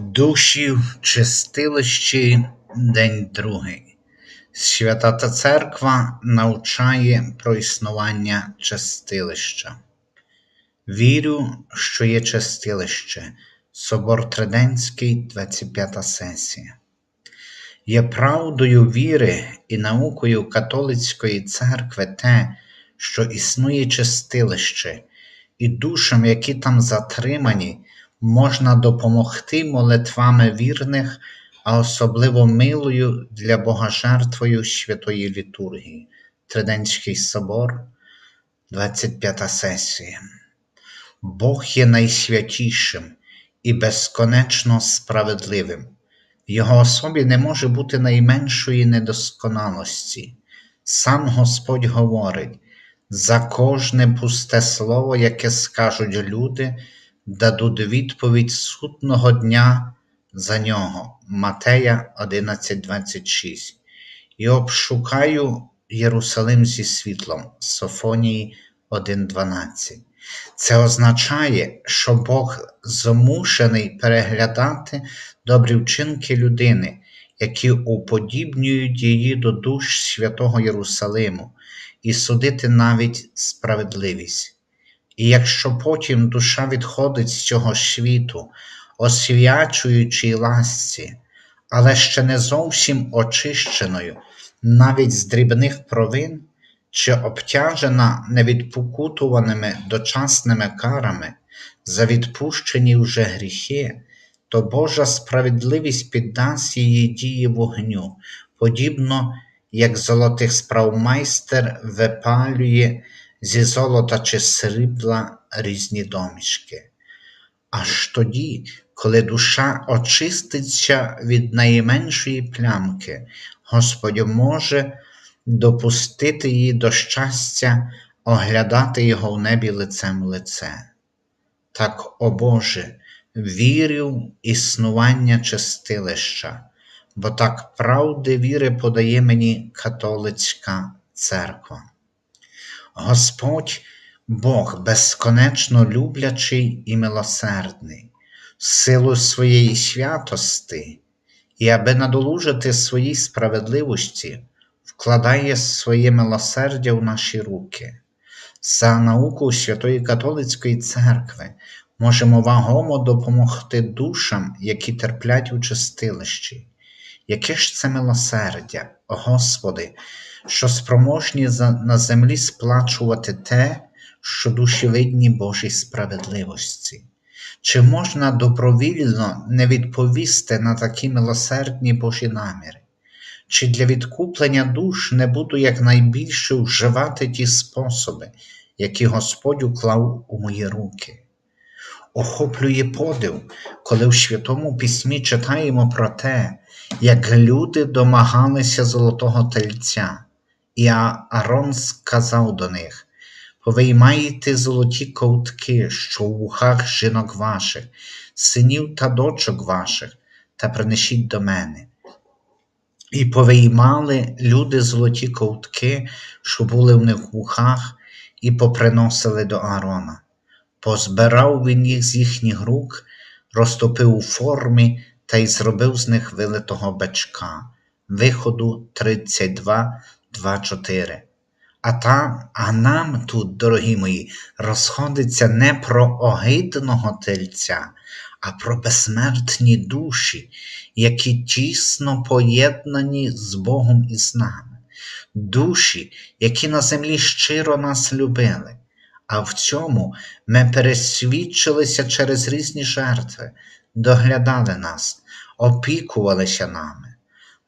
Душі в чистилищі, день другий. Свята та Церква навчає про існування чистилища. Вірю, що є чистилище, Собор Триденський, 25 сесія. Є правдою віри і наукою католицької церкви те, що існує чистилище, і душам, які там затримані, можна допомогти молитвами вірних, а особливо милою для Бога жертвою святої літургії, Триденський собор, 25 сесія. Бог є найсвятішим і безконечно справедливим. В Його особі не може бути найменшої недосконалості. Сам Господь говорить, за кожне пусте слово, яке скажуть люди, дадуть відповідь сутного дня за нього. Матея 11:26. І обшукаю Єрусалим зі світлом. Софонії 1:12. Це означає, що Бог змушений переглядати добрі вчинки людини, які уподібнюють її до душ святого Єрусалиму, і судити навіть справедливість. І якщо потім душа відходить з цього світу, освячуючи ласці, але ще не зовсім очищеною, навіть з дрібних провин, чи обтяжена невідпокутуваними дочасними карами за відпущені вже гріхи, то Божа справедливість піддасть її дії вогню, подібно як золотих справ майстер випалює зі золота чи срібла різні домішки. Аж тоді, коли душа очиститься від найменшої плямки, Господь може допустити її до щастя, оглядати його в небі лицем лице. Так, о Боже, вірю існування чистилища, бо так правди віри подає мені католицька церква. Господь Бог безконечно люблячий і милосердний, силу своєї святости, і аби надолужити своїй справедливості, вкладає своє милосердя в наші руки. За науку Святої Католицької Церкви можемо вагомо допомогти душам, які терплять у чистилищі. Яке ж це милосердя, Господи, що спроможні на землі сплачувати те, що душі видні Божій справедливості? Чи можна добровільно не відповісти на такі милосердні Божі наміри? Чи для відкуплення душ не буду якнайбільше вживати ті способи, які Господь уклав у мої руки? Охоплює подив, коли в Святому Письмі читаємо про те, як люди домагалися золотого тельця, і Аарон сказав до них: Повиймайте золоті ковтки, що в вухах жінок ваших, синів та дочок ваших, та принесіть до мене. І повиймали люди золоті ковтки, що були в них в вухах, і поприносили до Аарона. Позбирав він їх з їхніх рук, розтопив у формі та й зробив з них вилитого бичка. Виходу 32, 2, 4. А там, а нам тут, дорогі мої, розходиться не про огидного тельця, а про безсмертні душі, які тісно поєднані з Богом і з нами, душі, які на землі щиро нас любили, а в цьому ми пересвідчилися через різні жертви, доглядали нас, опікувалися нами.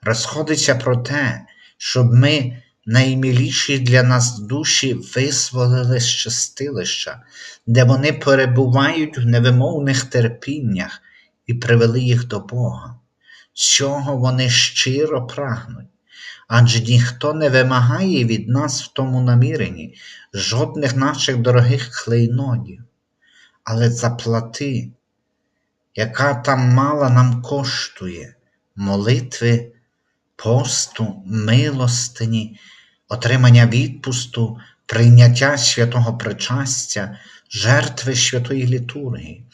Розходиться про те, щоб ми найміліші для нас душі визволили з чистилища, де вони перебувають в невимовних терпіннях і привели їх до Бога. Цього вони щиро прагнуть, адже ніхто не вимагає від нас в тому наміренні жодних наших дорогих клейнодів, але заплати, яка там мала нам коштує молитви, посту, милостині отримання відпусту, прийняття святого причастя, жертви святої літургії.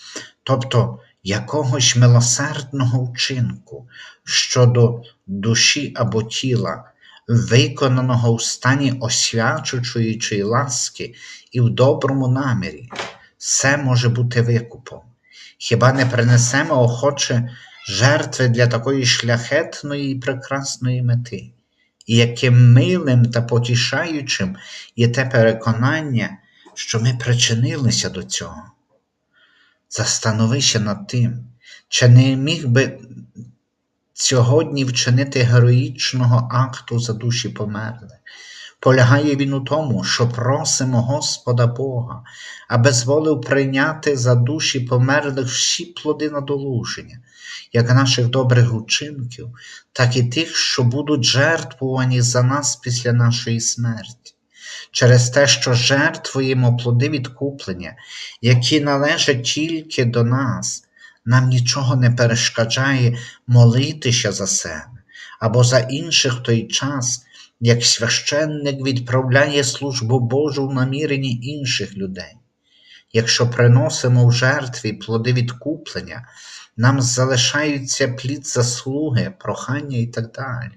Тобто, якогось милосердного вчинку щодо душі або тіла, виконаного в стані освячуючої ласки і в доброму намірі, все може бути викупом. Хіба не принесемо охоче жертви для такої шляхетної і прекрасної мети? І яким милим та потішаючим є те переконання, що ми причинилися до цього. Застановися над тим, чи не міг би сьогодні вчинити героїчного акту за душі померлих. Полягає він у тому, що просимо Господа Бога, аби зволив прийняти за душі померлих всі плоди надолуження, як наших добрих учинків, так і тих, що будуть жертвувані за нас після нашої смерті. Через те, що жертвуємо плоди відкуплення, які належать тільки до нас, нам нічого не перешкоджає молитися за себе або за інших в той час, як священник відправляє службу Божу в наміренні інших людей. Якщо приносимо в жертві плоди відкуплення, нам залишаються плід заслуги, прохання і так далі.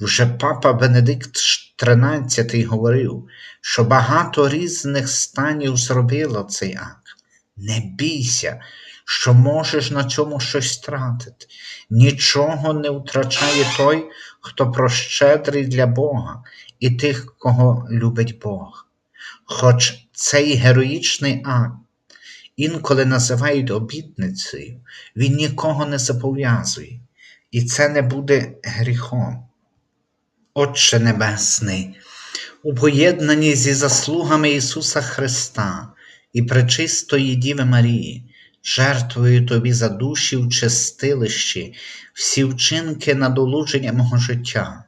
Вже папа Бенедикт XIII говорив, що багато різних станів зробило цей акт. Не бійся, що можеш на цьому щось тратити. Нічого не втрачає той, хто прощедрий для Бога і тих, кого любить Бог. Хоч цей героїчний акт інколи називають обітницею, він нікого не зобов'язує, і це не буде гріхом. Отче Небесний, у поєднанні зі заслугами Ісуса Христа і Пречистої Діви Марії, жертвую Тобі за душі в чистилищі, всі вчинки надолуження мого життя,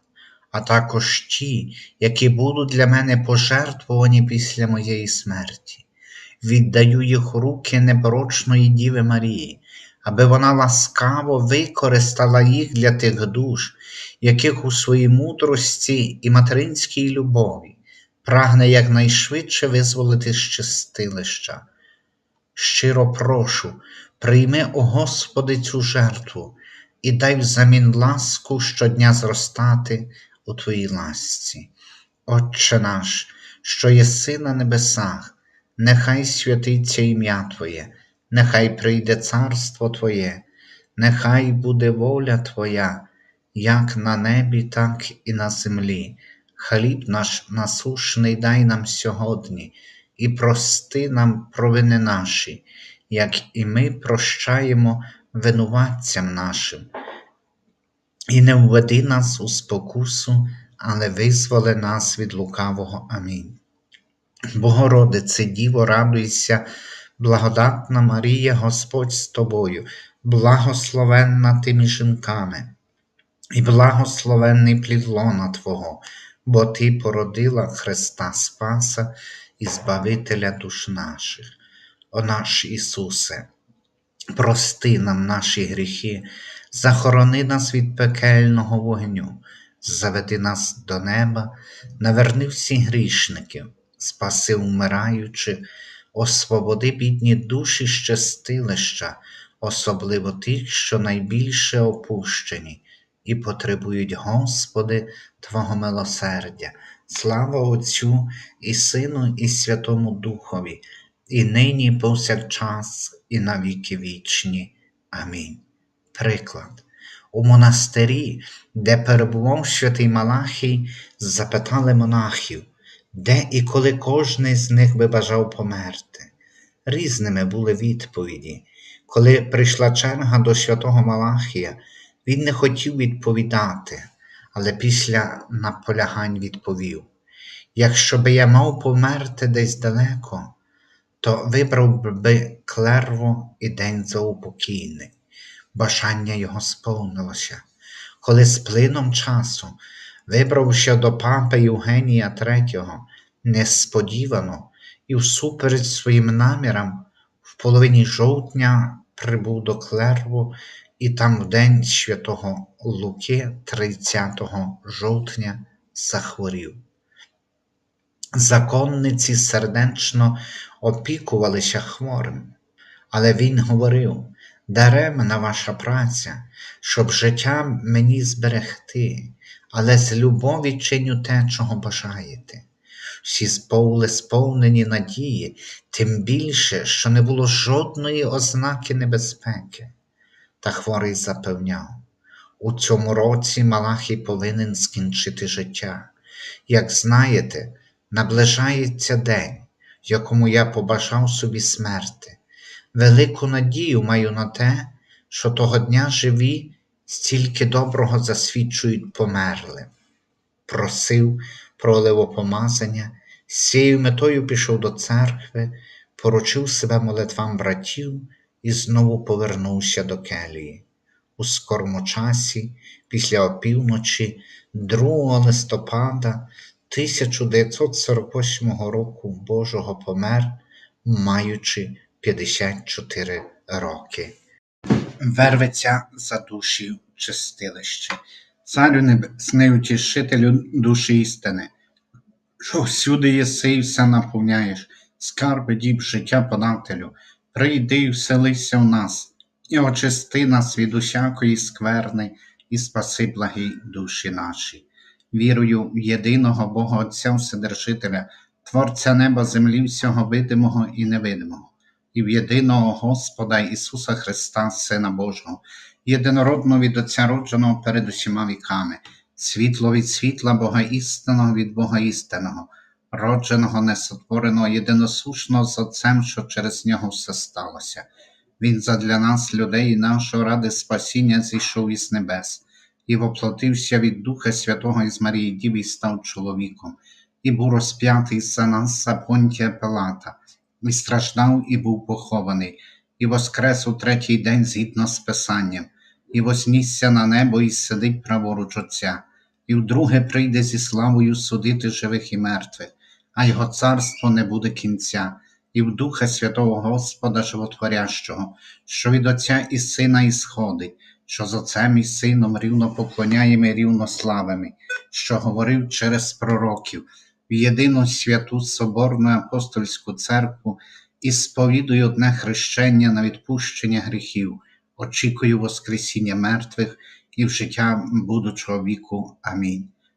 а також ті, які будуть для мене пожертвовані після моєї смерті. Віддаю їх у руки непорочної Діви Марії, аби вона ласкаво використала їх для тих душ, яких у своїй мудрості і материнській любові прагне якнайшвидше визволити з чистилища. Щиро прошу, прийми, о Господи, цю жертву і дай взамін ласку щодня зростати у Твоїй ласці. Отче наш, що єси на небесах, нехай святиться ім'я Твоє, нехай прийде царство Твоє, нехай буде воля Твоя, як на небі, так і на землі. Хліб наш насушний дай нам сьогодні, і прости нам провини наші, як і ми прощаємо винуватцям нашим. І не введи нас у спокусу, але визволи нас від лукавого. Амінь. Богородице, Діво, радуйся, благодатна Марія, Господь з тобою, благословенна ти між жінками, і благословенний плід лона Твого, бо Ти породила Христа Спаса і Збавителя душ наших. О наш Ісусе, прости нам наші гріхи, захорони нас від пекельного вогню, заведи нас до неба, наверни всі грішників, спаси вмираючих, освободи бідні душі щастилища, особливо тих, що найбільше опущені, і потребують, Господи, Твого милосердя. Слава Отцю і Сину, і Святому Духові, і нині, і повсякчас, і на віки вічні. Амінь. Приклад. У монастирі, де перебував святий Малахій, запитали монахів, де і коли кожний з них би бажав померти. Різними були відповіді. Коли прийшла черга до святого Малахія, він не хотів відповідати, але після наполягань відповів: Якщо би я мав померти десь далеко, то вибрав би клерво і день заупокійний. Бажання його сповнилося, коли з плином часу, вибравши до папи Євгенія III, несподівано і всупереч своїм намірам, в половині жовтня прибув до Клерву і там в день святого Луки, 30 жовтня, захворів. Законниці сердечно опікувалися хворим, але він говорив Даремна ваша праця, щоб життя мені зберегти, але з любові чиню те, чого бажаєте. Всі були сповнені надії, тим більше, що не було жодної ознаки небезпеки. Та хворий запевняв, у цьому році Малахій повинен скінчити життя. Як знаєте, наближається день, якому я побажав собі смерти. Велику надію маю на те, що того дня живі стільки доброго засвідчують померлим. Просив про оливопомазання, з цією метою пішов до церкви, поручив себе молитвам братів і знову повернувся до келії. У скорому часі, після опівночі, 2 листопада 1948 року Божого помер, маючи 54 роки. Верветься за душі в чистилище. Царю небесний утішителю душі істини, що всюди єси і все наповняєш, скарби діб життя подателю, прийди і вселися в нас, і очисти нас від усякої скверни, і спаси благі душі наші. Вірую в єдиного Бога Отця Вседержителя, Творця неба, землі, всього видимого і невидимого, і в єдиного Господа Ісуса Христа, Сина Божого, єдинородного від Отця родженого перед усіма віками, світло від світла Бога істинного від Бога істинного, родженого, несотвореного, єдиносушного з Отцем, що через нього все сталося. Він задля нас, людей, і нашого ради спасіння, зійшов із небес, і воплотився від Духа Святого із Марії Діви і став чоловіком, і був розп'ятий за нас за Пилата, і страждав, і був похований, і воскрес у третій день згідно з Писанням, і вознісся на небо, і сидить праворуч Отця, і вдруге прийде зі славою судити живих і мертвих, а його царство не буде кінця, і в Духа Святого Господа Животворящого, що від Отця і Сина ісходить, що з Отцем і Сином рівно поклоняємо і рівно славимо, що говорив через пророків, в єдину святу Соборну апостольську церкву і сповідую одне хрещення на відпущення гріхів, очікую Воскресіння мертвих і в життя будучого віку. Амінь.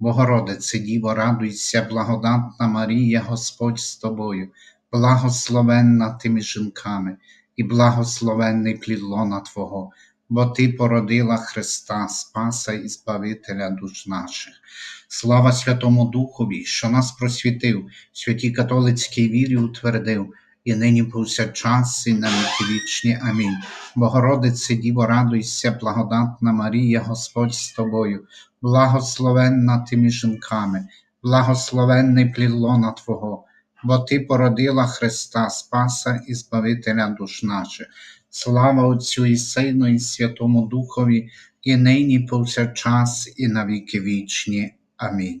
Богородице Діво, радуйся, благодатна Марія, Господь з тобою, благословенна ти між жінками, і благословенний плід лона Твого, бо Ти породила Христа, Спаса і Збавителя душ наших. Слава Святому Духові, що нас просвітив, святій католицькій вірі утвердив, і нині повсякчас, і на віки вічні. Амінь. Богородице Діво, радуйся, благодатна Марія, Господь з тобою, благословенна ти між жінками, благословенний плідлона Твого, бо Ти породила Христа Спаса і Збавителя душ наших. Слава Отцю і Сину, і Святому Духові, і нині повсякчас, і на віки вічні. Амінь.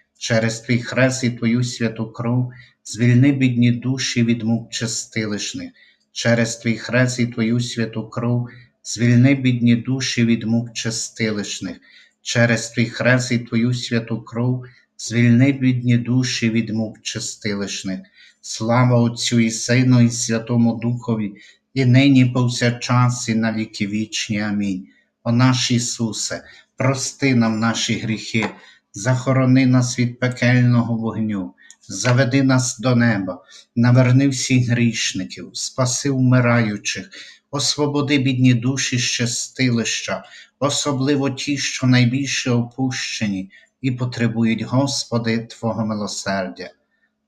через твій хрест і твою святу кров, звільни бідні душі від мук чистилищних, через твій хрест і твою святу кров, звільни бідні душі від мук чистилищних, через твій хрест і твою святу кров, звільни бідні душі від мук чистилищних. Слава Отцю і Сину, і Святому Духові, і нині повсякчас, і на віки вічні. Амінь. О наш Ісусе, прости нам наші гріхи, захорони нас від пекельного вогню, заведи нас до неба, наверни всіх грішників, спаси вмираючих, освободи бідні душі з чистилища, особливо ті, що найбільше опущені і потребують, Господи, Твого милосердя.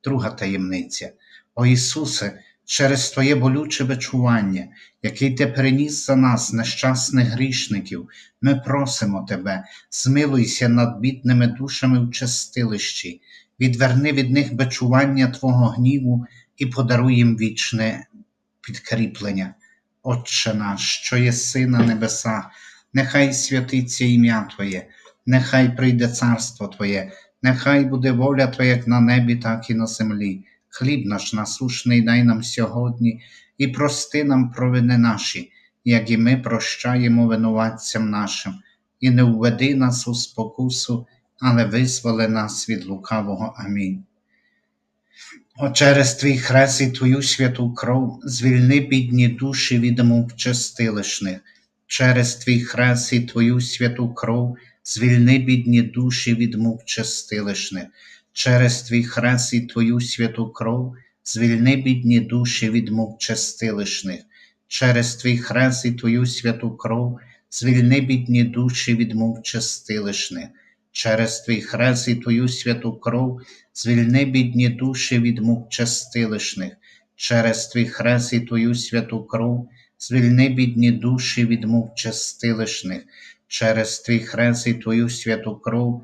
Друга таємниця. О Ісусе, через Твоє болюче бичування, який Ти переніс за нас, нещасних грішників, ми просимо Тебе, змилуйся над бідними душами в чистилищі, відверни від них бичування Твого гніву і подаруй їм вічне підкріплення. Отче наш, що єси на небесах, нехай святиться ім'я Твоє, нехай прийде царство Твоє, нехай буде воля Твоя як на небі, так і на землі. Хліб наш насушний дай нам сьогодні, і прости нам провини наші, як і ми прощаємо винуватцям нашим, і не введи нас у спокусу, але визволи нас від лукавого. Амінь. О, через твій хрест і твою святу кров, звільни бідні душі від мук чистилищних, через твій хрест і твою святу кров, звільни бідні душі від мук чистилищних, через твій хрест і твою святу кров, звільни бідні душі від мук чистилищних, через твій хрест і твою святу кров, звільни бідні душі від мук чистилищних, через твій хрест і твою святу кров, звільни бідні душі від мук чистилищних, через твій хрест і твою святу кров, звільни бідні душі від мук чистилищних, через твій хрест і твою святу кров,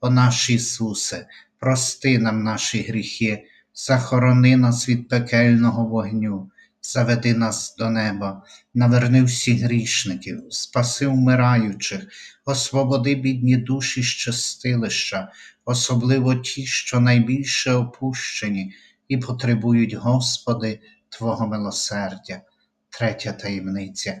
О наш Ісусе, прости нам наші гріхи, захорони нас від пекельного вогню, заведи нас до неба, наверни всіх грішників, спаси вмираючих, освободи бідні душі з чистилища, особливо ті, що найбільше опущені і потребують, Господи, Твого милосердя. Третя таємниця.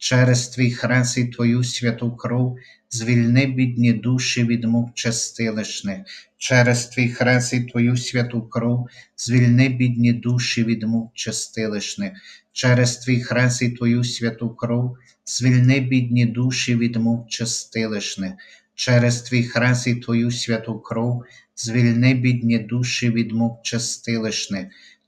через твій хрест і твою святу кров звільни бідні душі від мук чистилищних, через твій хрест і твою святу кров звільни бідні душі від мук чистилищних, через твій хрест і твою святу кров звільни бідні душі від мук чистилищних, через твій хрест і твою святу кров звільни бідні душі від мук чистилищних,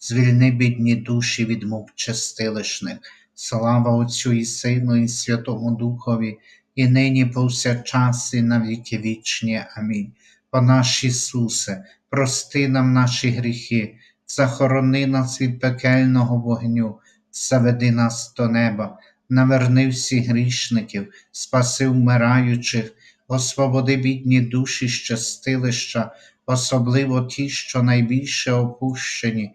звільни бідні душі від мук чистилищних. Слава Отцю і Сину, і Святому Духові, і нині повсякчас, і на віки вічні. Амінь. О наш Ісусе, прости нам наші гріхи, захорони нас від пекельного вогню, заведи нас до неба, наверни всіх грішників, спаси вмираючих, освободи бідні душі з чистилища, особливо ті, що найбільше опущені